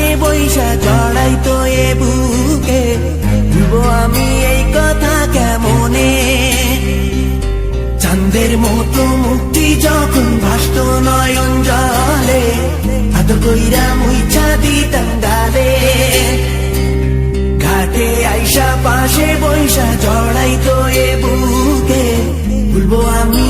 পাশে বইসা জড়াই তো এ বুকে। ভুলবো আমি এই কথা কেমনে? চাঁদের মতো মুক্তি যখন ভাসত নয়ন জলে, আদর কইরা মুইছা দিতাম গালে ঘাটে আইসা পাশে বৈশা জড়াই তো এ বুকে। ভুলবো আমি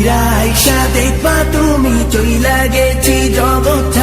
ফিরা আইসা দেখবা তুমি চইলা গেছি জগৎ